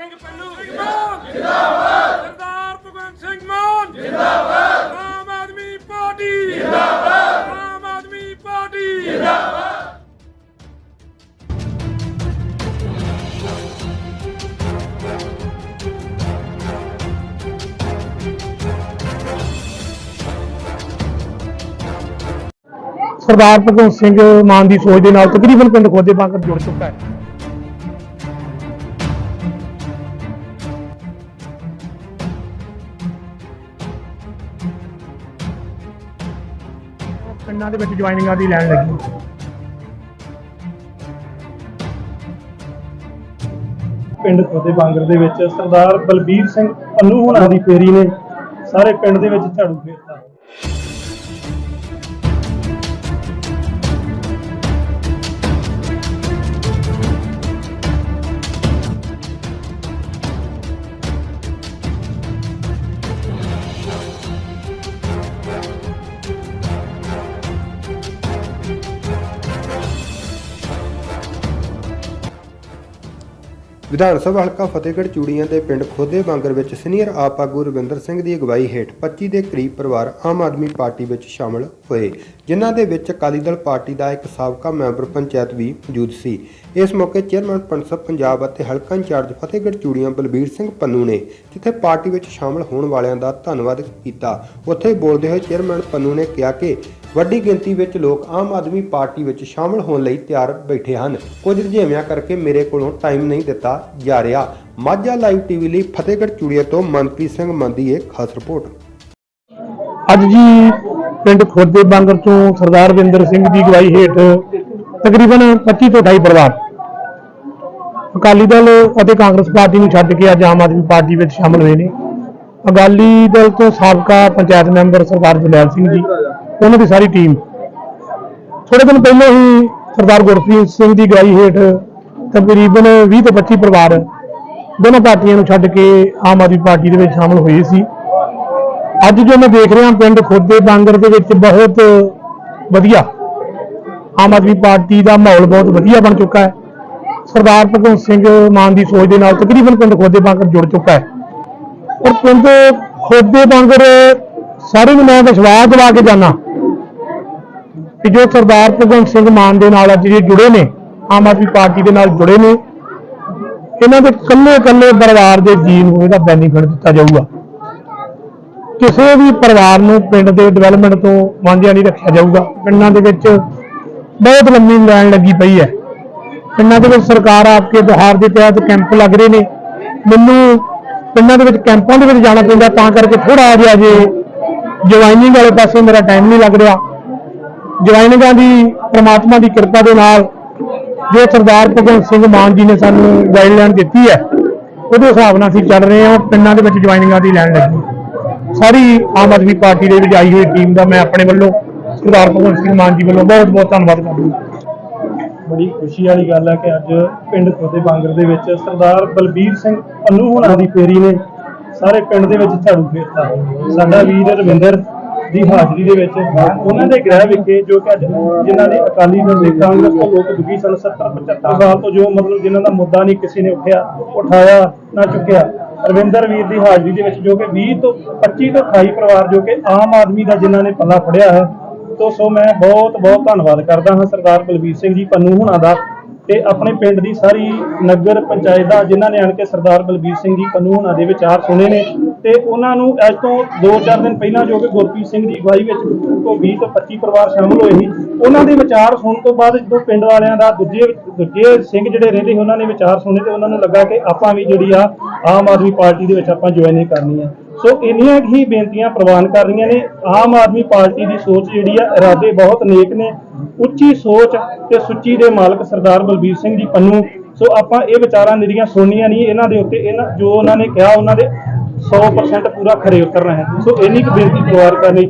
ਸਿੰਘ ਪੰਨੂ ਜਿੰਦਾਬਾਦ ਜਿੰਦਾਬਾਦ ਸਰਦਾਰ ਭਗਵੰਤ ਸਿੰਘ ਮਾਨ। ਜਿੰਦਾਬਾਦ ਆਮ ਆਦਮੀ ਪਾਰਟੀ। ਜਿੰਦਾਬਾਦ ਆਮ ਆਦਮੀ ਪਾਰਟੀ। ਜਿੰਦਾਬਾਦ ਸਰਦਾਰ ਭਗਵੰਤ ਸਿੰਘ ਮਾਨ ਦੀ ਸੋਚ ਦੇ ਨਾਲ ਤਕਰੀਬਨ ਪਿੰਡ ਖੋਦੇ ਬਾਂਕਰ ਜੁੜ ਚੁੱਕਾ ਹੈ। ਪਿੰਡਾਂ ਦੇ ਵਿੱਚ ਜੁਆਇਨਿੰਗਾਂ ਦੀ ਲੈਣ ਲੱਗੀ। ਪਿੰਡ ਖੋਦੇ ਬਾਂਗਰ ਦੇ ਵਿੱਚ ਸਰਦਾਰ ਬਲਬੀਰ ਸਿੰਘ ਪੰਨੂ ਹੋਣਾ ਦੀ ਫੇਰੀ ਨੇ ਸਾਰੇ ਪਿੰਡ ਦੇ ਵਿੱਚ ਝਾੜੂ ਫੇਰਤਾ। ਵਿਧਾਨ ਸਭਾ ਹਲਕਾ ਫਤਿਹਗੜ੍ਹ ਚੂੜੀਆਂ ਦੇ ਪਿੰਡ ਖੋਦੇ ਬਾਂਗਰ ਵਿੱਚ ਸੀਨੀਅਰ ਆਪ ਆਗੂ ਰਵਿੰਦਰ ਸਿੰਘ ਦੀ ਅਗਵਾਈ ਹੇਠ 25 ਦੇ ਕਰੀਬ ਪਰਿਵਾਰ ਆਮ ਆਦਮੀ ਪਾਰਟੀ ਵਿੱਚ ਸ਼ਾਮਲ ਹੋਏ, ਜਿਨ੍ਹਾਂ ਦੇ ਵਿੱਚ ਅਕਾਲੀ ਦਲ ਪਾਰਟੀ ਦਾ ਇੱਕ ਸਾਬਕਾ ਮੈਂਬਰ ਪੰਚਾਇਤ ਵੀ ਮੌਜੂਦ ਸੀ। ਇਸ ਮੌਕੇ ਚੇਅਰਮੈਨ ਪੰਸਬ ਪੰਜਾਬ ਅਤੇ ਹਲਕਾ ਇੰਚਾਰਜ ਫਤਿਹਗੜ੍ਹ ਚੂੜੀਆਂ ਬਲਬੀਰ ਸਿੰਘ ਪੰਨੂ ਨੇ, ਜਿੱਥੇ ਪਾਰਟੀ ਵਿੱਚ ਸ਼ਾਮਲ ਹੋਣ ਵਾਲਿਆਂ ਦਾ ਧੰਨਵਾਦ ਕੀਤਾ। ਉੱਥੇ ਬੋਲਦੇ ਹੋਏ ਚੇਅਰਮੈਨ ਪੰਨੂ ਨੇ ਕਿਹਾ ਕਿ ਵੱਡੀ ਗਿਣਤੀ ਵਿੱਚ ਲੋਕ ਆਮ ਆਦਮੀ ਪਾਰਟੀ ਵਿੱਚ ਸ਼ਾਮਲ ਹੋਣ ਲਈ ਤਿਆਰ ਬੈਠੇ ਹਨ। ਕੁਝ ਰੁਝੇਵਿਆਂ ਕਰਕੇ ਮੇਰੇ ਕੋਲੋਂ ਟਾਈਮ ਨਹੀਂ ਦਿੱਤਾ ਜਾ ਰਿਹਾ। ਮਾਝਾ ਲਾਈਵ ਟੀਵੀ ਲਈ ਫਤਿਹਗੜ੍ਹ ਚੂੜੀਆ ਤੋਂ ਮਨਪ੍ਰੀਤ ਸਿੰਘ ਮੰਨ ਇਹ ਖਾਸ ਰਿਪੋਰਟ। ਅੱਜ ਜੀ ਪਿੰਡ ਖੋਦੇ ਬਾਂਗਰ ਤੋਂ ਸਰਦਾਰ ਵਿੰਦਰ ਸਿੰਘ ਦੀ ਅਗਵਾਈ ਹੇਠ ਤਕਰੀਬਨ 25 ਤੋਂ 28 ਪਰਿਵਾਰ ਅਕਾਲੀ ਦਲ ਅਤੇ ਕਾਂਗਰਸ ਪਾਰਟੀ ਨੂੰ ਛੱਡ ਕੇ ਅੱਜ ਆਮ ਆਦਮੀ ਪਾਰਟੀ ਵਿੱਚ ਸ਼ਾਮਲ ਹੋਏ ਨੇ। ਅਕਾਲੀ ਦਲ ਤੋਂ ਸਾਬਕਾ ਪੰਚਾਇਤ ਮੈਂਬਰ ਸਰਦਾਰ ਜਲੈਲ ਸਿੰਘ ਜੀ ਉਹਨਾਂ ਦੀ ਸਾਰੀ ਟੀਮ ਥੋੜੇ ਦਿਨ ਪਹਿਲਾਂ ਹੀ ਸਰਦਾਰ ਗੁਰਪ੍ਰੀਤ ਸਿੰਘ ਦੀ ਅਗਵਾਈ ਹੇਠ ਤਕਰੀਬਨ 20 ਤੋਂ 25 ਪਰਿਵਾਰ ਦੋਨੋਂ ਪਾਰਟੀਆਂ ਨੂੰ ਛੱਡ ਕੇ ਆਮ ਆਦਮੀ ਪਾਰਟੀ ਦੇ ਵਿੱਚ ਸ਼ਾਮਲ ਹੋਏ ਸੀ। ਅੱਜ ਜੋ ਮੈਂ ਦੇਖ ਰਿਹਾ ਪਿੰਡ ਖੋਦੇ ਬਾਂਗਰ ਦੇ ਵਿੱਚ ਬਹੁਤ ਵਧੀਆ ਆਮ ਆਦਮੀ ਪਾਰਟੀ ਦਾ ਮਾਹੌਲ ਬਹੁਤ ਵਧੀਆ ਬਣ ਚੁੱਕਾ ਹੈ। ਸਰਦਾਰ ਭਗਵੰਤ ਸਿੰਘ ਮਾਨ ਦੀ ਸੋਚ ਦੇ ਨਾਲ ਤਕਰੀਬਨ ਪਿੰਡ ਖੋਦੇ ਬਾਂਗਰ ਜੁੜ ਚੁੱਕਾ ਹੈ। ਔਰ ਪਿੰਡ ਖੋਦੇ ਬਾਂਗਰ ਸਾਰੇ ਨੂੰ ਮੈਂ ਵਿਸ਼ਵਾਸ ਦਿਵਾ ਕੇ ਜਾਣਾ ਕਿ ਜੋ ਸਰਦਾਰ ਭਗਵੰਤ ਸਿੰਘ ਮਾਨ ਦੇ ਨਾਲ ਅੱਜ ਜਿਹੜੇ ਜੁੜੇ ਨੇ, ਆਮ ਆਦਮੀ ਪਾਰਟੀ ਦੇ ਨਾਲ ਜੁੜੇ ਨੇ, ਇਹਨਾਂ ਦੇ ਕੱਲੇ ਕੱਲੇ ਪਰਿਵਾਰ ਦੇ ਜੀਅ ਨੂੰ ਇਹਦਾ ਬੈਨੀਫਿਟ ਦਿੱਤਾ ਜਾਊਗਾ। ਕਿਸੇ ਵੀ ਪਰਿਵਾਰ ਨੂੰ ਪਿੰਡ ਦੇ ਡਿਵੈਲਪਮੈਂਟ ਤੋਂ ਵਾਂਝਿਆ ਨਹੀਂ ਰੱਖਿਆ ਜਾਊਗਾ। ਪਿੰਡਾਂ ਦੇ ਵਿੱਚ ਬਹੁਤ ਲੰਮੀ ਲਾਈਨ ਲੱਗੀ ਪਈ ਹੈ। ਪਿੰਡਾਂ ਦੇ ਵਿੱਚ ਸਰਕਾਰ ਆਪਕੇ ਦੁਹਾਰ ਦੇ ਤਹਿਤ ਕੈਂਪ ਲੱਗ ਰਹੇ ਨੇ। ਮੈਨੂੰ ਪਿੰਡਾਂ ਦੇ ਵਿੱਚ ਕੈਂਪਾਂ ਦੇ ਵਿੱਚ ਜਾਣਾ ਪੈਂਦਾ ਤਾਂ ਕਰਕੇ ਥੋੜਾ ਜਿਹਾ ਜੇ ਜੁਆਇਨਿੰਗ ਵਾਲੇ ਪਾਸੇ ਮੇਰਾ ਟਾਈਮ ਨਹੀਂ ਲੱਗ ਰਿਹਾ। ਜੁਆਇਨਿੰਗਾਂ ਦੀ ਪ੍ਰਮਾਤਮਾ ਦੀ ਕਿਰਪਾ ਦੇ ਨਾਲ ਜੋ ਸਰਦਾਰ ਭਗਵੰਤ ਸਿੰਘ ਮਾਨ ਜੀ ਨੇ ਸਾਨੂੰ ਗਾਈਡਲਾਈਨ ਦਿੱਤੀ ਹੈ, ਉਹਦੇ ਹਿਸਾਬ ਨਾਲ ਅਸੀਂ ਚੱਲ ਰਹੇ ਹਾਂ, ਪਿੰਡਾਂ ਦੇ ਵਿੱਚ ਜੁਆਇਨਿੰਗਾਂ ਦੀ ਲੈਣ ਲੱਗੀ। ਸਾਰੀ ਆਮ ਆਦਮੀ ਪਾਰਟੀ ਦੇ ਵਿੱਚ ਆਈ ਹੋਈ ਟੀਮ ਦਾ ਮੈਂ ਆਪਣੇ ਵੱਲੋਂ, ਸਰਦਾਰ ਭਗਵੰਤ ਸਿੰਘ ਮਾਨ ਜੀ ਵੱਲੋਂ ਬਹੁਤ ਬਹੁਤ ਧੰਨਵਾਦ ਕਰਦਾ ਬੜੀ ਖੁਸ਼ੀ ਵਾਲੀ ਗੱਲ ਹੈ ਕਿ ਅੱਜ ਪਿੰਡ ਖੋਦੇ ਬਾਂਗਰ ਦੇ ਵਿੱਚ ਸਰਦਾਰ ਬਲਬੀਰ ਸਿੰਘ ਪੰਨੂ ਹੋਣਾ ਦੀ ਫੇਰੀ ਨੇ ਸਾਰੇ ਪਿੰਡ ਦੇ ਵਿੱਚ ਝਾੜੂ ਫੇਰਤਾ। ਸਾਡਾ ਵੀਰ ਰਵਿੰਦਰ ਦੀ ਹਾਜ਼ਰੀ ਦੇ ਵਿੱਚ ਉਹਨਾਂ ਦੇ ਗ੍ਰਹਿ ਵਿਖੇ ਜੋ ਕਿ ਅੱਜ ਜਿਨ੍ਹਾਂ ਨੇ ਅਕਾਲੀ ਦਲ ਦੇ ਕਾਂਗਰਸ ਤੋਂ ਲੋਕ ਦੁਖੀ ਸਨ 70 75 ਸਾਲ ਤੋਂ ਜੋ ਮਤਲਬ ਜਿਨ੍ਹਾਂ ਦਾ ਮੁੱਦਾ ਨਹੀਂ, ਕਿਸੇ ਨੇ ਉੱਠਿਆ, ਉਠਾਇਆ ਨਾ ਚੁੱਕਿਆ। ਰਵਿੰਦਰ ਵੀਰ ਦੀ ਹਾਜ਼ਰੀ ਦੇ ਵਿੱਚ ਜੋ ਕਿ 20 ਤੋਂ 25 ਤੋਂ 28 ਪਰਿਵਾਰ ਜੋ ਕਿ ਆਮ ਆਦਮੀ ਦਾ ਜਿਨ੍ਹਾਂ ਨੇ ਪੱਲਾ ਫੜਿਆ ਹੈ, ਤੋ ਸੋ ਮੈਂ ਬਹੁਤ ਬਹੁਤ ਧੰਨਵਾਦ ਕਰਦਾ ਹਾਂ ਸਰਦਾਰ ਬਲਬੀਰ ਸਿੰਘ ਜੀ ਪੰਨੂ ਹੁਣਾਂ ਦਾ ਤੇ ਆਪਣੇ ਪਿੰਡ ਦੀ ਸਾਰੀ ਨਗਰ ਪੰਚਾਇਤ ਦਾ, ਜਿਨ੍ਹਾਂ ਨੇ ਆਣ ਕੇ ਸਰਦਾਰ ਬਲਬੀਰ ਸਿੰਘ ਜੀ ਪੰਨੂ ਹੁਣਾਂ ਦੇ ਵਿਚਾਰ ਸੁਣੇ ਨੇ। ਤੇ ਉਹਨਾਂ ਨੂੰ ਅੱਜ ਤੋਂ 2-4 ਦਿਨ ਪਹਿਲਾਂ ਜੋ ਕਿ ਗੁਰਪ੍ਰੀਤ ਸਿੰਘ ਦੀ ਅਗਵਾਈ ਵਿੱਚ ਤੋਂ 20 ਤੋਂ 25 ਪਰਿਵਾਰ ਸ਼ਾਮਲ ਹੋਏ ਸੀ। ਉਹਨਾਂ ਦੇ ਵਿਚਾਰ ਸੁਣਨ ਤੋਂ ਬਾਅਦ ਜਦੋਂ ਪਿੰਡ ਵਾਲਿਆਂ ਦਾ ਦੂਜੇ ਦੂਜੇ ਸਿੰਘ ਜਿਹੜੇ ਰਹਿੰਦੇ ਸੀ, ਉਹਨਾਂ ਨੇ ਵਿਚਾਰ ਸੁਣੇ ਤੇ ਉਹਨਾਂ ਨੂੰ ਲੱਗਾ ਕਿ ਆਪਾਂ ਵੀ ਜਿਹੜੀ ਆ ਆਮ ਆਦਮੀ ਪਾਰਟੀ ਦੇ ਵਿੱਚ ਆਪਾਂ ਜੁਆਇਨਿੰਗ ਕਰਨੀ ਹੈ ਸੋ ਇੰਨੀਆਂ ਹੀ ਬੇਨਤੀਆਂ ਪ੍ਰਵਾਨ ਕਰ ਰਹੀਆਂ ਨੇ। ਆਮ ਆਦਮੀ ਪਾਰਟੀ ਦੀ ਸੋਚ ਜਿਹੜੀ ਆ, ਇਰਾਦੇ ਬਹੁਤ ਨੇਕ ਨੇ। ਉੱਚੀ ਸੋਚ ਤੇ ਸੁੱਚੀ ਦੇ ਮਾਲਕ ਸਰਦਾਰ ਬਲਬੀਰ ਸਿੰਘ ਜੀ ਪੰਨੂ। ਸੋ ਆਪਾਂ ਇਹ ਵਿਚਾਰਾਂ ਜਿਹੜੀਆਂ ਸੁਣਨੀਆਂ ਨਹੀਂ, ਇਹਨਾਂ ਦੇ ਉੱਤੇ ਇਹਨਾਂ ਜੋ ਉਹਨਾਂ ਨੇ ਕਿਹਾ, ਉਹਨਾਂ ਦੇ 100% ਪੂਰਾ ਖਰੇ ਉਤਰਨਾ ਹੈ। ਸੋ ਇੰਨੀ ਕੁ ਬੇਨਤੀ ਪ੍ਰਵਾਨ ਕਰਨੀ